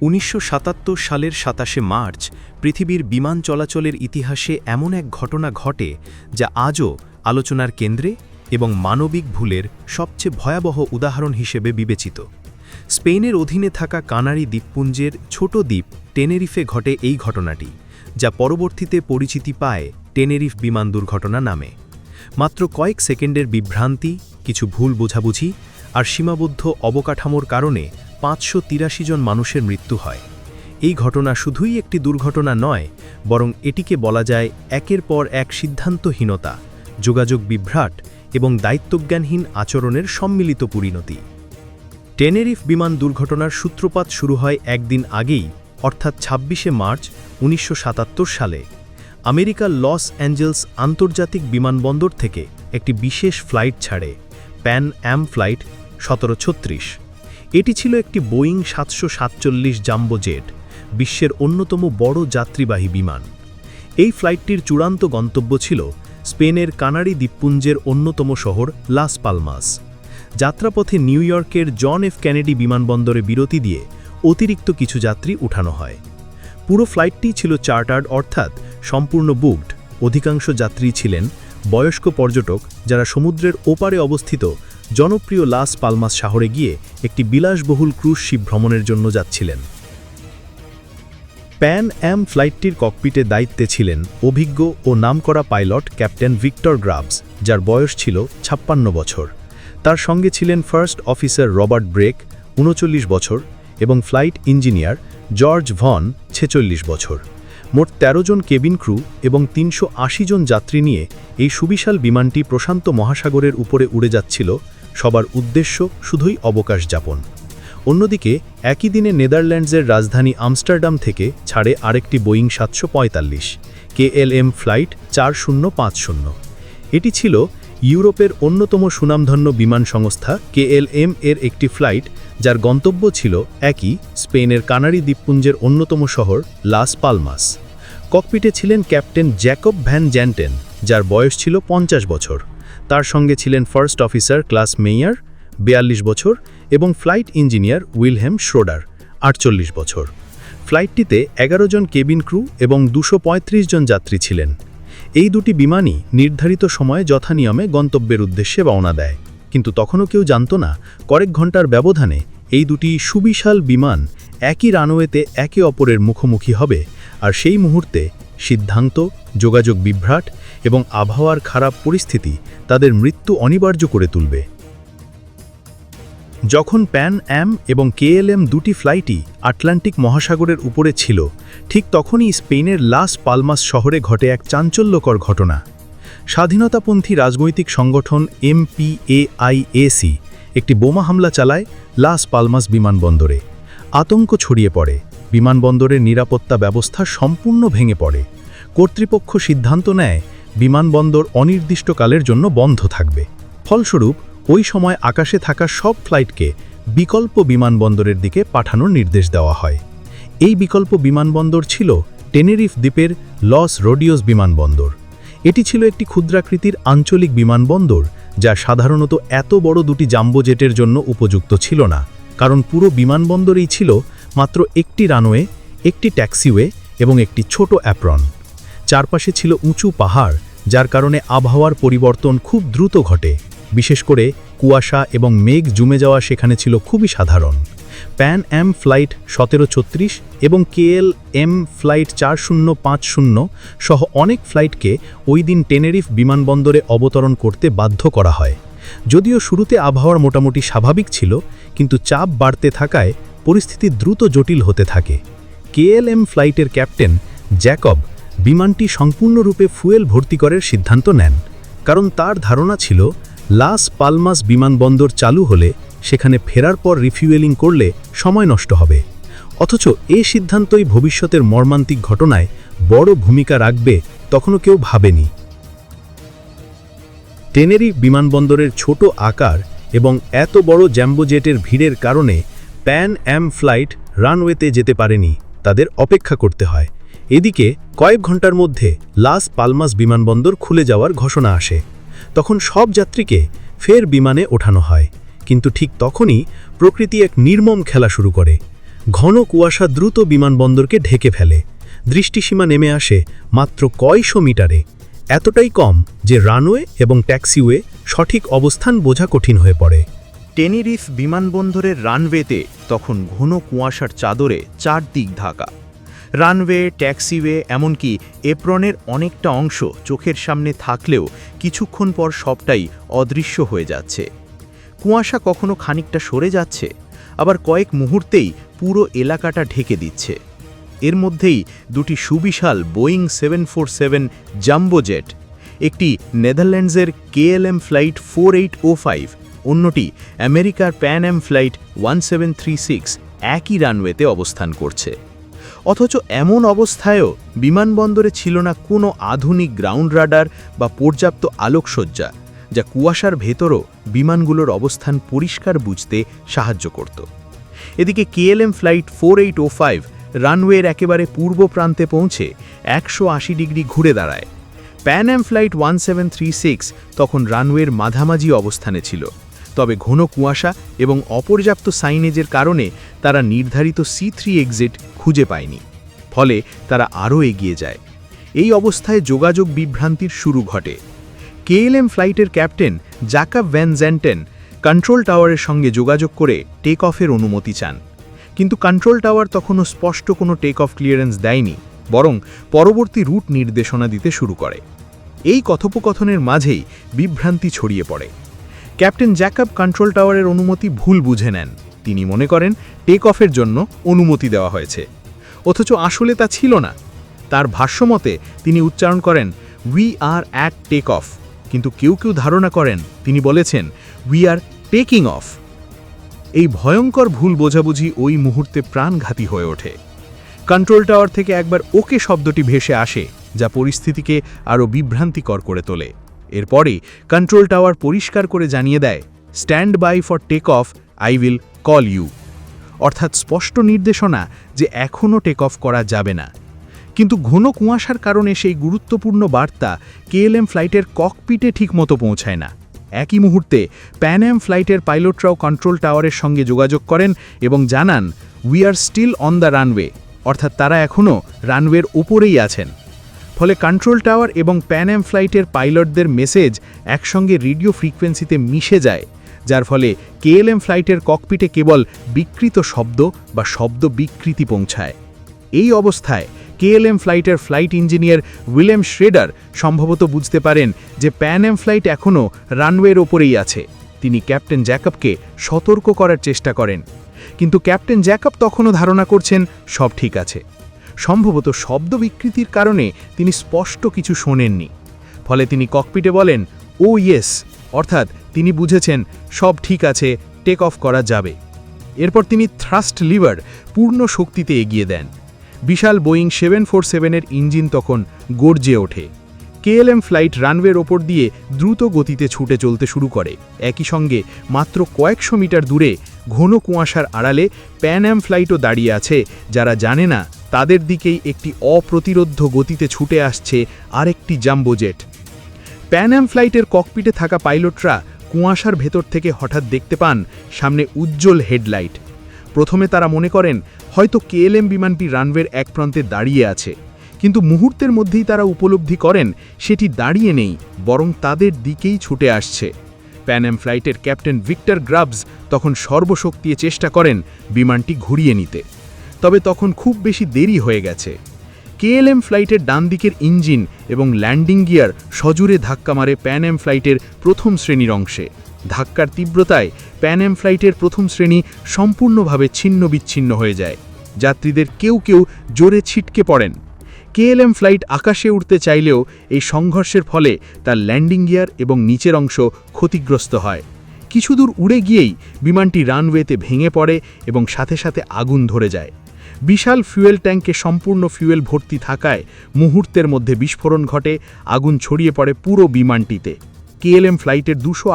উনিশশো সাতাত্তর সালের সাতাশে মার্চ, পৃথিবীর বিমান চলাচলের ইতিহাসে এমন এক ঘটনা ঘটে যা আজও আলোচনার কেন্দ্রে এবং মানবিক ভুলের সবচেয়ে ভয়াবহ উদাহরণ হিসেবে বিবেচিত। স্পেনের অধীনে থাকা কানারি দ্বীপপুঞ্জের ছোট দ্বীপ টেনেরিফে ঘটে এই ঘটনাটি, যা পরবর্তীতে পরিচিতি পায় টেনেরিফ বিমান দুর্ঘটনা নামে। মাত্র কয়েক সেকেন্ডের বিভ্রান্তি, কিছু ভুল বোঝাবুঝি আর সীমাবদ্ধ অবকাঠামোর কারণে পাঁচশো তিরাশি জন মানুষের মৃত্যু হয়। এই ঘটনা শুধুই একটি দুর্ঘটনা নয়, বরং এটিকে বলা যায় একের পর এক সিদ্ধান্তহীনতা, যোগাযোগ বিভ্রাট এবং দায়িত্বজ্ঞানহীন আচরণের সম্মিলিত পরিণতি। টেনেরিফ বিমান দুর্ঘটনার সূত্রপাত শুরু হয় একদিন আগেই, অর্থাৎ ছাব্বিশে মার্চ উনিশশো সাতাত্তর সালে। আমেরিকার লস অ্যাঞ্জেলস আন্তর্জাতিক বিমানবন্দর থেকে একটি বিশেষ ফ্লাইট ছাড়ে, প্যান অ্যাম ফ্লাইট সতেরো ছত্রিশ। এটি ছিল একটি বোয়িং সাতশো সাতচল্লিশ জাম্বো জেট বিশ্বের অন্যতম বড় যাত্রীবাহী বিমান। এই ফ্লাইটটির চূড়ান্ত গন্তব্য ছিল স্পেনের কানারি দ্বীপপুঞ্জের অন্যতম শহর লাস পালমাস। যাত্রাপথে নিউ ইয়র্কের জন এফ ক্যানেডি বিমানবন্দরে বিরতি দিয়ে অতিরিক্ত কিছু যাত্রী উঠানো হয়। পুরো ফ্লাইটটি ছিল চার্টার্ড অর্থাৎ সম্পূর্ণ বুকড। অধিকাংশ যাত্রী ছিলেন বয়স্ক পর্যটক যারা সমুদ্রের ওপারে অবস্থিত জনপ্রিয় লাস পালমাস শহরে গিয়ে একটি বিলাসবহুল ক্রুজ শিপ ভ্রমণের জন্য যাচ্ছিলেন। প্যান অ্যাম ফ্লাইটটির ককপিটে দায়িত্বে ছিলেন অভিজ্ঞ ও নামকরা পাইলট ক্যাপ্টেন ভিক্টর গ্রাবস যার বয়স ছিল ছাপ্পান্ন বছর। তার সঙ্গে ছিলেন ফার্স্ট অফিসার রবার্ট ব্রেক, উনচল্লিশ বছর, এবং ফ্লাইট ইঞ্জিনিয়ার জর্জ ভন, ছেচল্লিশ বছর। মোট ১৩ জন কেবিন ক্রু এবং তিনশো আশি জন যাত্রী নিয়ে এই সুবিশাল বিমানটি প্রশান্ত মহাসাগরের উপরে উড়ে যাচ্ছিল সবার উদ্দেশ্য শুধুই অবকাশ যাপন। অন্যদিকে, একই দিনে নেদারল্যান্ডসের রাজধানী আমস্টারডাম থেকে ছাড়ে আরেকটি বোয়িং সাতশো পঁয়তাল্লিশ, কেএলএম ফ্লাইট চার শূন্য পাঁচ শূন্য। এটি ছিল ইউরোপের অন্যতম সুনামধন্য বিমান সংস্থা কেএলএম এর একটি ফ্লাইট, যার গন্তব্য ছিল একই স্পেনের কানারি দ্বীপপুঞ্জের অন্যতম শহর লাস পালমাস। ককপিটে ছিলেন ক্যাপ্টেন জ্যাকব ভ্যান জ্যান্টেন, যার বয়স ছিল পঞ্চাশ বছর। তার সঙ্গে ছিলেন ফার্স্ট অফিসার ক্লাস মেয়ার বিয়াল্লিশ বছর, এবং ফ্লাইট ইঞ্জিনিয়ার উইলহেম শ্রোডার, আটচল্লিশ বছর। ফ্লাইটটিতে এগারো জন কেবিন ক্রু এবং দুশো জন যাত্রী ছিলেন। এই দুটি বিমানই নির্ধারিত সময়ে যথানিয়মে গন্তব্যের উদ্দেশ্যে রওনা দেয়। কিন্তু তখনও কেউ জানত না, কয়েক ঘণ্টার ব্যবধানে এই দুটি সুবিশাল বিমান একই রানওয়েতে একে অপরের মুখোমুখি হবে, আর সেই মুহূর্তে সিদ্ধান্ত, যোগাযোগ বিভ্রাট এবং আবহাওয়ার খারাপ পরিস্থিতি তাদের মৃত্যু অনিবার্য করে তুলবে। যখন প্যান অ্যাম এবং কেএলএম দুটি ফ্লাইটই আটলান্টিক মহাসাগরের উপরে ছিল, ঠিক তখনই স্পেনের লাস পালমাস শহরে ঘটে এক চাঞ্চল্যকর ঘটনা। স্বাধীনতাপন্থী রাজনৈতিক সংগঠন এমপিএআইএসি একটি বোমা হামলা চালায় লাস পালমাস বিমানবন্দরে। আতঙ্ক ছড়িয়ে পড়ে। বিমানবন্দরের নিরাপত্তা ব্যবস্থা সম্পূর্ণ ভেঙে পড়ে। কর্তৃপক্ষ সিদ্ধান্ত নেয়, বিমানবন্দর অনির্দিষ্টকালের জন্য বন্ধ থাকবে। ফলস্বরূপ, ওই সময় আকাশে থাকা সব ফ্লাইটকে বিকল্প বিমানবন্দরের দিকে পাঠানোর নির্দেশ দেওয়া হয়। এই বিকল্প বিমানবন্দর ছিল টেনেরিফ দ্বীপের লস রোডিওস বিমানবন্দর। এটি ছিল একটি ক্ষুদ্রাকৃতির আঞ্চলিক বিমানবন্দর, যা সাধারণত এত বড় দুটি জাম্বোজেটের জন্য উপযুক্ত ছিল না, কারণ পুরো বিমানবন্দরেই ছিল মাত্র একটি রানওয়ে, একটি ট্যাক্সিওয়ে এবং একটি ছোট অ্যাপ্রন। চারপাশে ছিল উঁচু পাহাড়, যার কারণে আবহাওয়ার পরিবর্তন খুব দ্রুত ঘটে। বিশেষ করে কুয়াশা এবং মেঘ জমে যাওয়া সেখানে ছিল খুবই সাধারণ। প্যান এম ফ্লাইট সতেরো ছত্রিশ এবং কেএল এম ফ্লাইট চার শূন্য পাঁচ শূন্য সহ অনেক ফ্লাইটকে ওই দিন টেনেরিফ বিমানবন্দরে অবতরণ করতে বাধ্য করা হয়। যদিও শুরুতে আবহাওয়ার মোটামুটি স্বাভাবিক ছিল, কিন্তু চাপ বাড়তে থাকায় পরিস্থিতি দ্রুত জটিল হতে থাকে। কেএলএম ফ্লাইটের ক্যাপ্টেন জ্যাকব বিমানটি সম্পূর্ণরূপে ফুয়েল ভর্তি করার সিদ্ধান্ত নেন, কারণ তার ধারণা ছিল লাস পালমাস বিমানবন্দর চালু হলে সেখানে ফেরার পর রিফিউয়েলিং করলে সময় নষ্ট হবে। অথচ এই সিদ্ধান্তই ভবিষ্যতের মর্মান্তিক ঘটনায় বড় ভূমিকা রাখবে তখনও কেউ ভাবেনি। টেনেরি বিমানবন্দরের ছোট আকার এবং এত বড় জ্যাম্বোজেটের ভিড়ের কারণে প্যান অ্যাম ফ্লাইট রানওয়েতে যেতে পারেনি, তাদের অপেক্ষা করতে হয়। এদিকে কয়েক ঘণ্টার মধ্যে লাস পালমাস বিমানবন্দর খুলে যাওয়ার ঘোষণা আসে। তখন সব যাত্রীকে ফের বিমানে ওঠানো হয়। কিন্তু ঠিক তখনই প্রকৃতি এক নির্মম খেলা শুরু করে। ঘন কুয়াশা দ্রুত বিমানবন্দরকে ঢেকে ফেলে। দৃষ্টিসীমা নেমে আসে মাত্র কয়শো মিটারে। এতটাই কম যে রানওয়ে এবং ট্যাক্সিওয়ে সঠিক অবস্থান বোঝা কঠিন হয়ে পড়ে। টেনিরিফ বিমানবন্দরের রানওয়েতে তখন ঘন কুয়াশার চাদরে চারদিক ঢাকা। রানওয়ে, ট্যাক্সিওয়ে, এমনকি এপ্রনের অনেকটা অংশ চোখের সামনে থাকলেও কিছুক্ষণ পর সবটাই অদৃশ্য হয়ে যাচ্ছে। কুয়াশা কখনো খানিকটা সরে যাচ্ছে, আবার কয়েক মুহূর্তেই পুরো এলাকাটা ঢেকে দিচ্ছে। এর মধ্যেই দুটি সুবিশাল Boeing seven four seven jumbo jet, একটি নেদারল্যান্ডসের KLM flight four eight O five অন্যটি আমেরিকার Pan Am flight one seven three six একই রানওয়েতে অবস্থান করছে। অথচ এমন অবস্থায়ও বিমানবন্দরে ছিল না কোনো আধুনিক গ্রাউন্ড রাডার বা পর্যাপ্ত আলোকসজ্জা, যা কুয়াশার ভেতরও বিমানগুলোর অবস্থান পরিষ্কার বুঝতে সাহায্য করত। এদিকে KLM flight four eight O five রানওয়ের একেবারে পূর্ব প্রান্তে পৌঁছে একশো আশি ডিগ্রি ঘুরে দাঁড়ায়। প্যান অ্যাম ফ্লাইট ওয়ান তখন রানওয়ের মাঝামাঝি অবস্থানে ছিল। তবে ঘন কুয়াশা এবং অপর্যাপ্ত সাইনেজের কারণে তারা নির্ধারিত সি থ্রি এক্সিট খুঁজে পায়নি। ফলে তারা আরও এগিয়ে যায়। এই অবস্থায় যোগাযোগ বিভ্রান্তির শুরু ঘটে। কেএলএম ফ্লাইটের captain Jacob van Zanten control টাওয়ারের সঙ্গে যোগাযোগ করে টেক অফের অনুমতি চান। কিন্তু কন্ট্রোল টাওয়ার তখনও স্পষ্ট কোনো টেক অফ ক্লিয়ারেন্স দেয়নি, বরং পরবর্তী রুট নির্দেশনা দিতে শুরু করে। এই কথোপকথনের মাঝেই বিভ্রান্তি ছড়িয়ে পড়ে। ক্যাপ্টেন জ্যাকব কন্ট্রোল টাওয়ারের অনুমতি ভুল বুঝে নেন। তিনি মনে করেন টেক অফের জন্য অনুমতি দেওয়া হয়েছে। অথচ আসলে তা ছিল না। তার ভাষ্যমতে তিনি উচ্চারণ করেন we are at take off কিন্তু কেউ কেউ ধারণা করেন, তিনি বলেছেন উই আর টেকিং অফ এই ভয়ঙ্কর ভুল বোঝাবুঝি ওই মুহূর্তে প্রাণঘাতী হয়ে ওঠে। কন্ট্রোল টাওয়ার থেকে একবার ওকে শব্দটি ভেসে আসে, যা পরিস্থিতিকে আরও বিভ্রান্তিকর করে তোলে। এরপরে কন্ট্রোল টাওয়ার পরিষ্কার করে জানিয়ে দেয় stand by for take off I will call you অর্থাৎ স্পষ্ট নির্দেশনা যে এখনও টেক অফ করা যাবে না। কিন্তু ঘন কুয়াশার কারণে সেই গুরুত্বপূর্ণ বার্তা কেএলএম ফ্লাইটের ককপিটে ঠিকমতো পৌঁছায় না। একই মুহূর্তে প্যান ফ্লাইটের পাইলটরাও কন্ট্রোল টাওয়ারের সঙ্গে যোগাযোগ করেন এবং জানান we are still on the runway অর্থাৎ তারা এখনও রানওয়ের ওপরেই আছেন। ফলে কন্ট্রোল টাওয়ার এবং প্যান অ্যাম ফ্লাইটের পাইলটদের মেসেজ একসঙ্গে রেডিও ফ্রিকোয়েন্সিতে মিশে যায়, যার ফলে কেএলএম ফ্লাইটের ককপিটে কেবল বিকৃত শব্দ বা শব্দ বিকৃতি পৌঁছায়। এই অবস্থায় কেএলএম ফ্লাইটের ফ্লাইট ইঞ্জিনিয়ার উইলিয়াম শ্রেডার সম্ভবত বুঝতে পারেন যে প্যান এম ফ্লাইট এখনও রানওয়ের ওপরেই আছে। তিনি ক্যাপ্টেন জ্যাকবকে সতর্ক করার চেষ্টা করেন। কিন্তু ক্যাপ্টেন জ্যাকব তখনও ধারণা করছেন সব ঠিক আছে। সম্ভবত শব্দ বিকৃতির কারণে তিনি স্পষ্ট কিছু শোনেননি। ফলে তিনি ককপিটে বলেন, ও ইয়েস। অর্থাৎ তিনি বুঝেছেন, সব ঠিক আছে, টেক অফ করা যাবে। এরপর তিনি থ্রাস্ট লিভার পূর্ণ শক্তিতে এগিয়ে দেন। বিশাল বোয়িং সেভেন ফোর সেভেনের ইঞ্জিন তখন গর্জে ওঠে। কেএলএম ফ্লাইট রানওয়ের ওপর দিয়ে দ্রুত গতিতে ছুটে চলতে শুরু করে। একই সঙ্গে মাত্র কয়েকশো মিটার দূরে ঘন কুয়াশার আড়ালে প্যান অ্যাম ফ্লাইটও দাঁড়িয়ে আছে, যারা জানে না তাদের দিকেই একটি অপ্রতিরোধ্য গতিতে ছুটে আসছে আরেকটি জাম্বো জেট। প্যান অ্যাম ফ্লাইটের ককপিটে থাকা পাইলটরা কুয়াশার ভেতর থেকে হঠাৎ দেখতে পান সামনে উজ্জ্বল হেডলাইট। প্রথমে তারা মনে করেন, হয়তো কেএলএম বিমানটি রানওয়ের এক প্রান্তে দাঁড়িয়ে আছে। কিন্তু মুহূর্তের মধ্যেই তারা উপলব্ধি করেন, সেটি দাঁড়িয়ে নেই, বরং তাদের দিকেই ছুটে আসছে। প্যানএম ফ্লাইটের ক্যাপ্টেন ভিক্টর গ্রাবস তখন সর্বশক্তিয়ে চেষ্টা করেন বিমানটি ঘুরিয়ে নিতে। তবে তখন খুব বেশি দেরি হয়ে গেছে। কেএলএম ফ্লাইটের ডান দিকের ইঞ্জিন এবং ল্যান্ডিং গিয়ার সজুরে ধাক্কা মারে প্যান এম ফ্লাইটের প্রথম শ্রেণির অংশে। ধাক্কার তীব্রতায় প্যান এম ফ্লাইটের প্রথম শ্রেণি সম্পূর্ণভাবে ছিন্ন বিচ্ছিন্ন হয়ে যায়। যাত্রীদের কেউ কেউ জোরে ছিটকে পড়েন। কেএলএম ফ্লাইট আকাশে উঠতে চাইলেও এই সংঘর্ষের ফলে তার ল্যান্ডিং গিয়ার এবং নিচের অংশ ক্ষতিগ্রস্ত হয়। কিছু দূর উড়ে গিয়েই বিমানটি রানওয়েতে ভেঙে পড়ে এবং সাথে সাথে আগুন ধরে যায়। বিশাল ফুয়েল ট্যাঙ্কে সম্পূর্ণ ফুয়েল ভর্তি থাকায় মুহূর্তের মধ্যে বিস্ফোরণ ঘটে, আগুন ছড়িয়ে পড়ে পুরো বিমানটিতে। কেএলএম ফ্লাইটের দুশো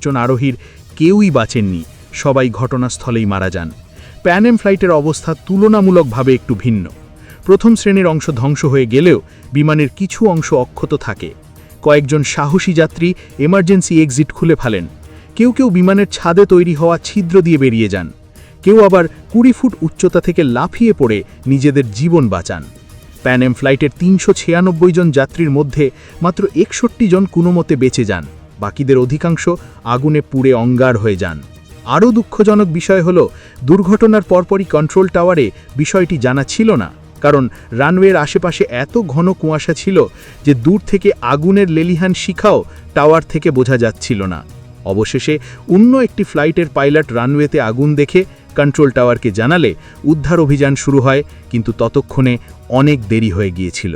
জন আরোহীর কেউই বাঁচেননি, সবাই ঘটনাস্থলেই মারা যান। প্যানেম ফ্লাইটের অবস্থা তুলনামূলকভাবে একটু ভিন্ন। প্রথম শ্রেণির অংশ ধ্বংস হয়ে গেলেও বিমানের কিছু অংশ অক্ষত থাকে। কয়েকজন সাহসী যাত্রী এমার্জেন্সি এক্সিট খুলে ফেলেন। কেউ কেউ বিমানের ছাদে তৈরি হওয়া ছিদ্র দিয়ে বেরিয়ে যান। কেউ আবার কুড়ি ফুট উচ্চতা থেকে লাফিয়ে পড়ে নিজেদের জীবন বাঁচান। প্যানেম ফ্লাইটের তিনশো ছিয়ানব্বই জন যাত্রীর মধ্যে মাত্র একষট্টি জন কোনোমতে বেঁচে যান, বাকিদের অধিকাংশ আগুনে পুড়ে অঙ্গার হয়ে যান। আরও দুঃখজনক বিষয় হল, দুর্ঘটনার পরপরই কন্ট্রোল টাওয়ারে বিষয়টি জানা ছিল না, কারণ রানওয়ের আশেপাশে এত ঘন কুয়াশা ছিল যে দূর থেকে আগুনের লেলিহান শিখাও টাওয়ার থেকে বোঝা যাচ্ছিল না। অবশেষে অন্য একটি ফ্লাইটের পাইলট রানওয়েতে আগুন দেখে কন্ট্রোল টাওয়ারকে জানালে উদ্ধার অভিযান শুরু হয় কিন্তু ততক্ষণে অনেক দেরি হয়ে গিয়েছিল।